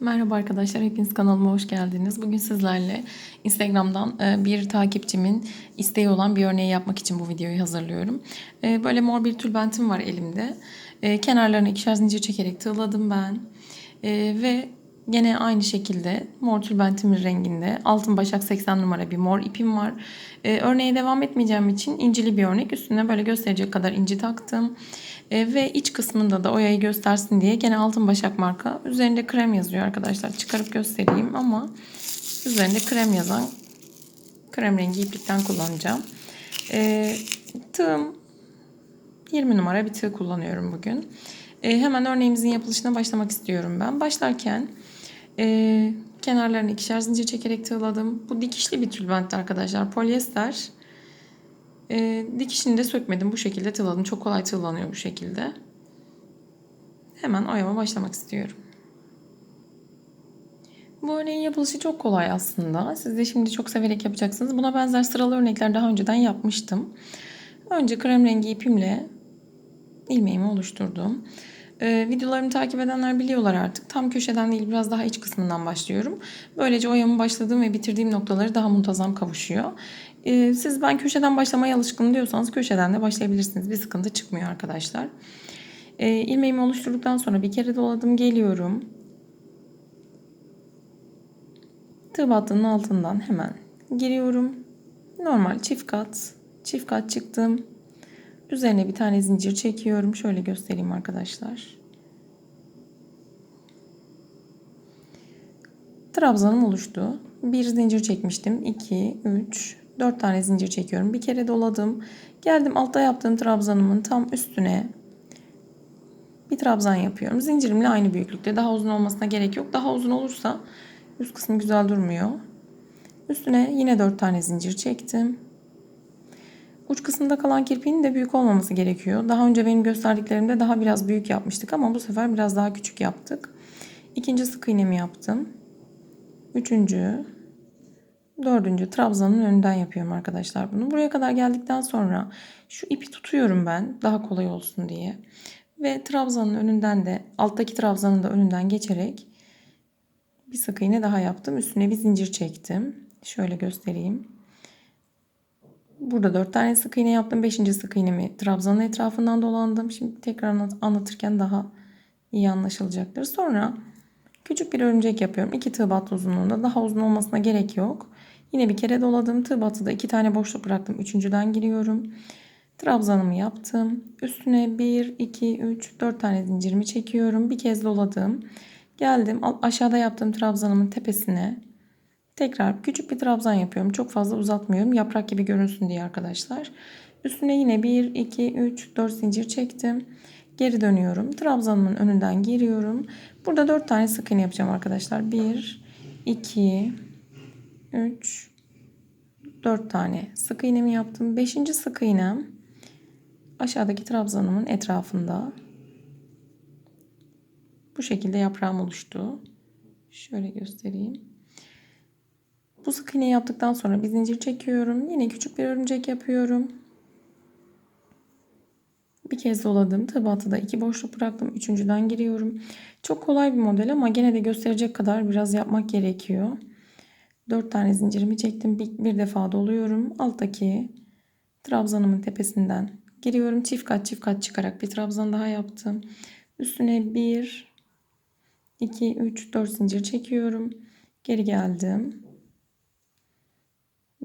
Merhaba arkadaşlar, hepiniz kanalıma hoş geldiniz. Bugün sizlerle Instagram'dan e, bir takipçimin isteği olan bir örneği yapmak için bu videoyu hazırlıyorum. E, Böyle mor bir tülbentim var elimde. E, Kenarlarına ikişer zincir çekerek tığladım ben. Ve gene aynı şekilde mor tülbentimin renginde altın başak 80 numara bir mor ipim var. E, Örneğe devam etmeyeceğim için incili bir örnek. Üstüne böyle gösterecek kadar inci taktım. E, ve iç kısmında da oyayı göstersin diye gene altın başak marka. Üzerinde krem yazıyor arkadaşlar. Çıkarıp göstereyim ama üzerinde krem yazan krem rengi iplikten kullanacağım. E, tığım 20 numara bir tığ kullanıyorum bugün. E, hemen örneğimizin yapılışına başlamak istiyorum ben. Başlarken e, kenarlarını ikişer zincir çekerek tığladım. Bu dikişli bir tülbentti arkadaşlar. Polyester. E, dikişini de sökmedim. Bu şekilde tığladım. Çok kolay tığlanıyor bu şekilde. Hemen oyama başlamak istiyorum. Bu örneğin yapılışı çok kolay aslında. Siz de şimdi çok severek yapacaksınız. Buna benzer sıralı örnekler daha önceden yapmıştım. Önce krem rengi ipimle ilmeğimi oluşturdum. Ee, videolarımı takip edenler biliyorlar artık. Tam köşeden değil biraz daha iç kısmından başlıyorum. Böylece oyamı başladığım ve bitirdiğim noktaları daha muntazam kavuşuyor. Ee, siz ben köşeden başlamaya alışkın diyorsanız köşeden de başlayabilirsiniz. Bir sıkıntı çıkmıyor arkadaşlar. Ee, ilmeğimi oluşturduktan sonra bir kere doladım geliyorum. Tığ battığının altından hemen giriyorum. Normal çift kat. Çift kat çıktım. Üzerine bir tane zincir çekiyorum. Şöyle göstereyim arkadaşlar. Trabzanım oluştu. Bir zincir çekmiştim. 2, 3, 4 tane zincir çekiyorum. Bir kere doladım. Geldim altta yaptığım trabzanımın tam üstüne bir trabzan yapıyorum. Zincirimle aynı büyüklükte. Daha uzun olmasına gerek yok. Daha uzun olursa üst kısmı güzel durmuyor. Üstüne yine 4 tane zincir çektim. Uç kısımda kalan kirpiğin de büyük olmaması gerekiyor. Daha önce benim gösterdiklerimde daha biraz büyük yapmıştık ama bu sefer biraz daha küçük yaptık. İkinci sık iğnemi yaptım. Üçüncü, dördüncü trabzanın önünden yapıyorum arkadaşlar bunu. Buraya kadar geldikten sonra şu ipi tutuyorum ben daha kolay olsun diye. Ve trabzanın önünden de alttaki trabzanın da önünden geçerek bir sık iğne daha yaptım. Üstüne bir zincir çektim. Şöyle göstereyim. Burada 4 tane sık iğne yaptım. 5. sık iğnemi trabzanın etrafından dolandım. Şimdi tekrar anlatırken daha iyi anlaşılacaktır. Sonra küçük bir örümcek yapıyorum. 2 tığ battı uzunluğunda. Daha uzun olmasına gerek yok. Yine bir kere doladım. Tığ battıda 2 tane boşluk bıraktım. Üçüncüden giriyorum. Trabzanımı yaptım. Üstüne 1, 2, 3, 4 tane zincirimi çekiyorum. Bir kez doladım. Geldim aşağıda yaptığım trabzanımın tepesine Tekrar küçük bir trabzan yapıyorum. Çok fazla uzatmıyorum. Yaprak gibi görünsün diye arkadaşlar. Üstüne yine 1, 2, 3, 4 zincir çektim. Geri dönüyorum. Trabzanımın önünden giriyorum. Burada 4 tane sık iğne yapacağım arkadaşlar. 1, 2, 3, 4 tane sık iğnemi yaptım. 5. sık iğnem aşağıdaki trabzanımın etrafında. Bu şekilde yaprağım oluştu. Şöyle göstereyim. Bu sık iğne yaptıktan sonra bir zincir çekiyorum. Yine küçük bir örümcek yapıyorum. Bir kez doladım. Tabatı da iki boşluk bıraktım. Üçüncüden giriyorum. Çok kolay bir model ama gene de gösterecek kadar biraz yapmak gerekiyor. Dört tane zincirimi çektim. Bir, bir defa doluyorum. Alttaki trabzanımın tepesinden giriyorum. Çift kat çift kat çıkarak bir trabzan daha yaptım. Üstüne bir, iki, üç, dört zincir çekiyorum. Geri geldim.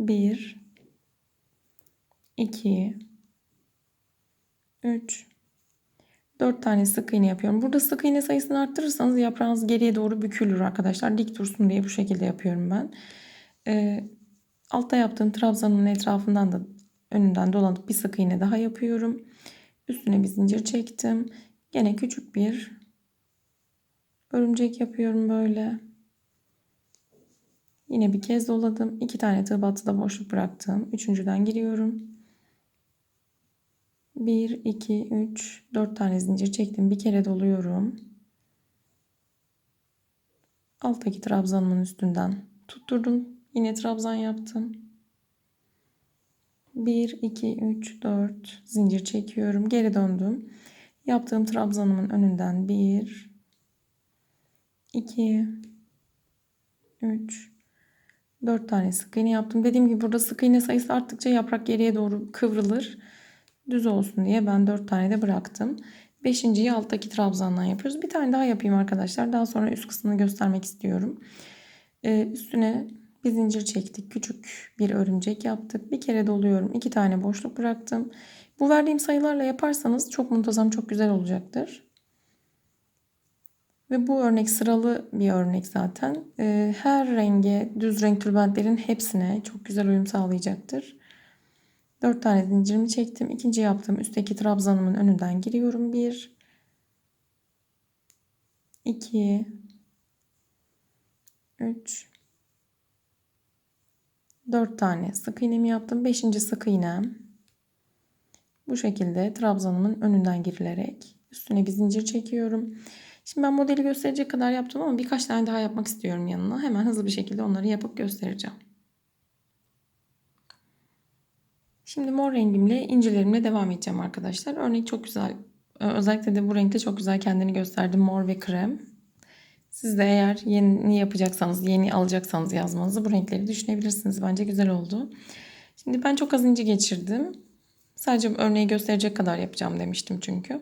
1 2 3 4 tane sık iğne yapıyorum. Burada sık iğne sayısını arttırırsanız yaprağınız geriye doğru bükülür arkadaşlar. Dik dursun diye bu şekilde yapıyorum ben. Ee, altta yaptığım trabzanın etrafından da önünden dolanıp bir sık iğne daha yapıyorum. Üstüne bir zincir çektim. Gene küçük bir örümcek yapıyorum böyle. Yine bir kez doladım. İki tane tığ battıda boşluk bıraktım. Üçüncüden giriyorum. 1, 2, 3, 4 tane zincir çektim. Bir kere doluyorum. Alttaki trabzanımın üstünden tutturdum. Yine trabzan yaptım. 1, 2, 3, 4 zincir çekiyorum. Geri döndüm. Yaptığım trabzanımın önünden 1, 2 3 4 tane sık iğne yaptım. Dediğim gibi burada sık iğne sayısı arttıkça yaprak geriye doğru kıvrılır. Düz olsun diye ben 4 tane de bıraktım. Beşinciyi alttaki trabzandan yapıyoruz. Bir tane daha yapayım arkadaşlar. Daha sonra üst kısmını göstermek istiyorum. Ee, üstüne bir zincir çektik. Küçük bir örümcek yaptık. Bir kere doluyorum. iki tane boşluk bıraktım. Bu verdiğim sayılarla yaparsanız çok muntazam, çok güzel olacaktır. Ve bu örnek sıralı bir örnek zaten. Ee, her renge, düz renk tülbentlerin hepsine çok güzel uyum sağlayacaktır. 4 tane zincirimi çektim. İkinci yaptığım üstteki trabzanımın önünden giriyorum. 1 2 3 4 tane sık iğnemi yaptım. 5. sık iğnem bu şekilde trabzanımın önünden girilerek üstüne bir zincir çekiyorum. Şimdi ben modeli gösterecek kadar yaptım ama birkaç tane daha yapmak istiyorum yanına. Hemen hızlı bir şekilde onları yapıp göstereceğim. Şimdi mor rengimle incilerimle devam edeceğim arkadaşlar. Örnek çok güzel. Özellikle de bu renkte çok güzel kendini gösterdi. Mor ve krem. Siz de eğer yeni yapacaksanız, yeni alacaksanız yazmanızı bu renkleri düşünebilirsiniz. Bence güzel oldu. Şimdi ben çok az inci geçirdim. Sadece örneği gösterecek kadar yapacağım demiştim çünkü.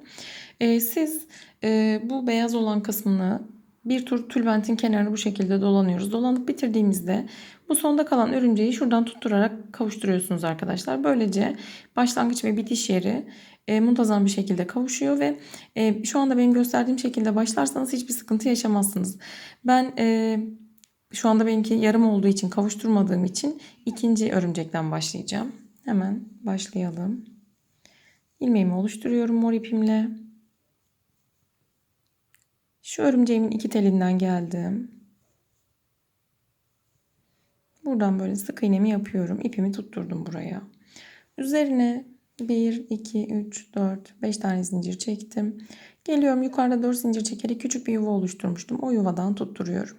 Ee, siz e, bu beyaz olan kısmını bir tur tülbentin kenarını bu şekilde dolanıyoruz. Dolanıp bitirdiğimizde bu sonda kalan örümceği şuradan tutturarak kavuşturuyorsunuz arkadaşlar. Böylece başlangıç ve bitiş yeri e, muntazam bir şekilde kavuşuyor ve e, şu anda benim gösterdiğim şekilde başlarsanız hiçbir sıkıntı yaşamazsınız. Ben e, şu anda benimki yarım olduğu için kavuşturmadığım için ikinci örümcekten başlayacağım. Hemen başlayalım. İlmeğimi oluşturuyorum mor ipimle. Şu örümceğimin iki telinden geldim. Buradan böyle sık iğnemi yapıyorum. İpimi tutturdum buraya. Üzerine 1, 2, 3, 4, 5 tane zincir çektim. Geliyorum yukarıda 4 zincir çekerek küçük bir yuva oluşturmuştum. O yuvadan tutturuyorum.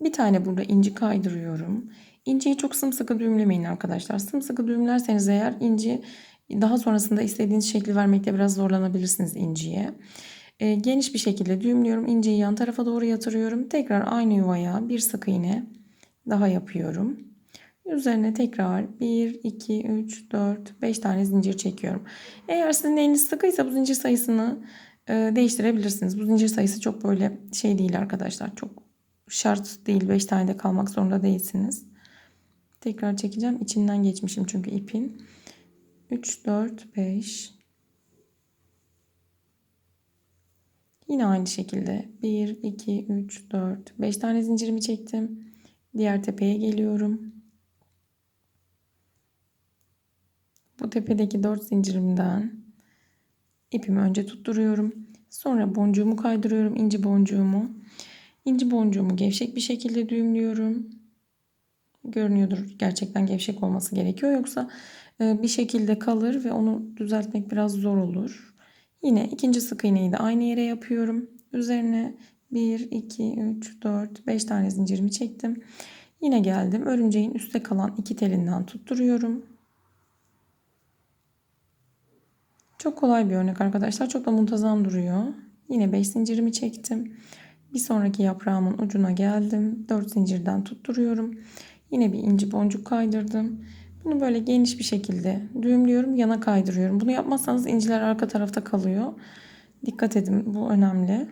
Bir tane burada inci kaydırıyorum. İnciyi çok sımsıkı düğümlemeyin arkadaşlar. Sımsıkı düğümlerseniz eğer inci daha sonrasında istediğiniz şekli vermekte biraz zorlanabilirsiniz inciye. E, geniş bir şekilde düğümlüyorum. İnciyi yan tarafa doğru yatırıyorum. Tekrar aynı yuvaya bir sık iğne daha yapıyorum. Üzerine tekrar 1, 2, 3, 4, 5 tane zincir çekiyorum. Eğer sizin eliniz sıkıysa bu zincir sayısını e, değiştirebilirsiniz. Bu zincir sayısı çok böyle şey değil arkadaşlar. Çok şart değil. 5 tane de kalmak zorunda değilsiniz. Tekrar çekeceğim. İçinden geçmişim çünkü ipin. 3, 4, 5. Yine aynı şekilde 1, 2, 3, 4, 5 tane zincirimi çektim. Diğer tepeye geliyorum. Bu tepedeki 4 zincirimden ipimi önce tutturuyorum. Sonra boncuğumu kaydırıyorum. inci boncuğumu. İnci boncuğumu gevşek bir şekilde düğümlüyorum. Görünüyordur gerçekten gevşek olması gerekiyor. Yoksa e, bir şekilde kalır ve onu düzeltmek biraz zor olur. Yine ikinci sık iğneyi de aynı yere yapıyorum. Üzerine 1, 2, 3, 4, 5 tane zincirimi çektim. Yine geldim. Örümceğin üstte kalan iki telinden tutturuyorum. Çok kolay bir örnek arkadaşlar. Çok da muntazam duruyor. Yine 5 zincirimi çektim. Bir sonraki yaprağımın ucuna geldim. 4 zincirden tutturuyorum. Yine bir inci boncuk kaydırdım. Bunu böyle geniş bir şekilde düğümlüyorum. Yana kaydırıyorum. Bunu yapmazsanız inciler arka tarafta kalıyor. Dikkat edin bu önemli.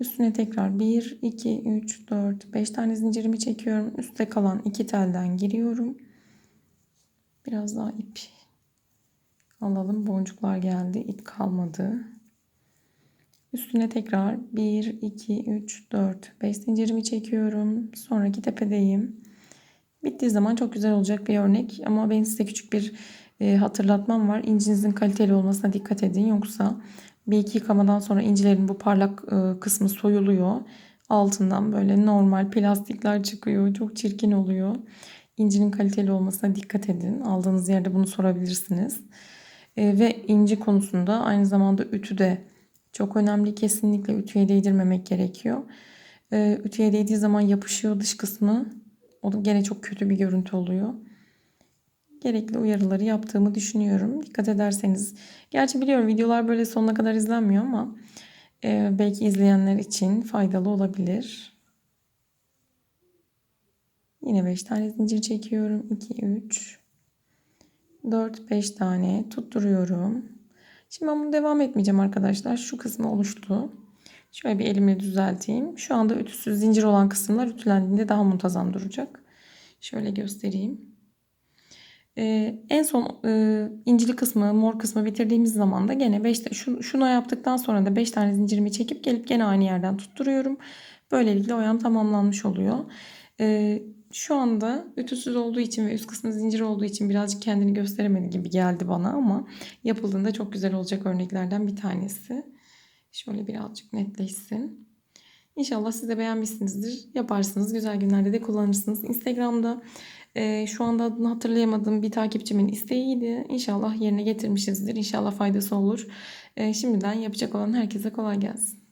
Üstüne tekrar 1, 2, 3, 4, 5 tane zincirimi çekiyorum. Üstte kalan iki telden giriyorum. Biraz daha ip alalım. Boncuklar geldi. İp kalmadı. Üstüne tekrar 1, 2, 3, 4, 5 zincirimi çekiyorum. Sonraki tepedeyim. Bittiği zaman çok güzel olacak bir örnek. Ama benim size küçük bir e, hatırlatmam var. İncinizin kaliteli olmasına dikkat edin. Yoksa bir iki yıkamadan sonra incilerin bu parlak e, kısmı soyuluyor. Altından böyle normal plastikler çıkıyor. Çok çirkin oluyor. İncinin kaliteli olmasına dikkat edin. Aldığınız yerde bunu sorabilirsiniz. E, ve inci konusunda aynı zamanda ütü de çok önemli. Kesinlikle ütüye değdirmemek gerekiyor. E, ütüye değdiği zaman yapışıyor dış kısmı. O da gene çok kötü bir görüntü oluyor. Gerekli uyarıları yaptığımı düşünüyorum. Dikkat ederseniz. Gerçi biliyorum videolar böyle sonuna kadar izlenmiyor ama Ee, belki izleyenler için faydalı olabilir. Yine 5 tane zincir çekiyorum. 2, 3, 4, 5 tane tutturuyorum. Şimdi ben bunu devam etmeyeceğim arkadaşlar. Şu kısmı oluştu. Şöyle bir elimle düzelteyim. Şu anda ütüsüz zincir olan kısımlar ütülendiğinde daha muntazam duracak. Şöyle göstereyim. Ee, en son e, incili kısmı, mor kısmı bitirdiğimiz zaman da gene 5 şu, şunu yaptıktan sonra da 5 tane zincirimi çekip gelip gene aynı yerden tutturuyorum. Böylelikle oyam tamamlanmış oluyor. Ee, şu anda ütüsüz olduğu için ve üst kısmı zincir olduğu için birazcık kendini gösteremedi gibi geldi bana ama yapıldığında çok güzel olacak örneklerden bir tanesi. Şöyle birazcık netleşsin. İnşallah siz de beğenmişsinizdir. Yaparsınız. Güzel günlerde de kullanırsınız. Instagram'da e, şu anda adını hatırlayamadığım bir takipçimin isteğiydi. İnşallah yerine getirmişizdir. İnşallah faydası olur. E, şimdiden yapacak olan herkese kolay gelsin.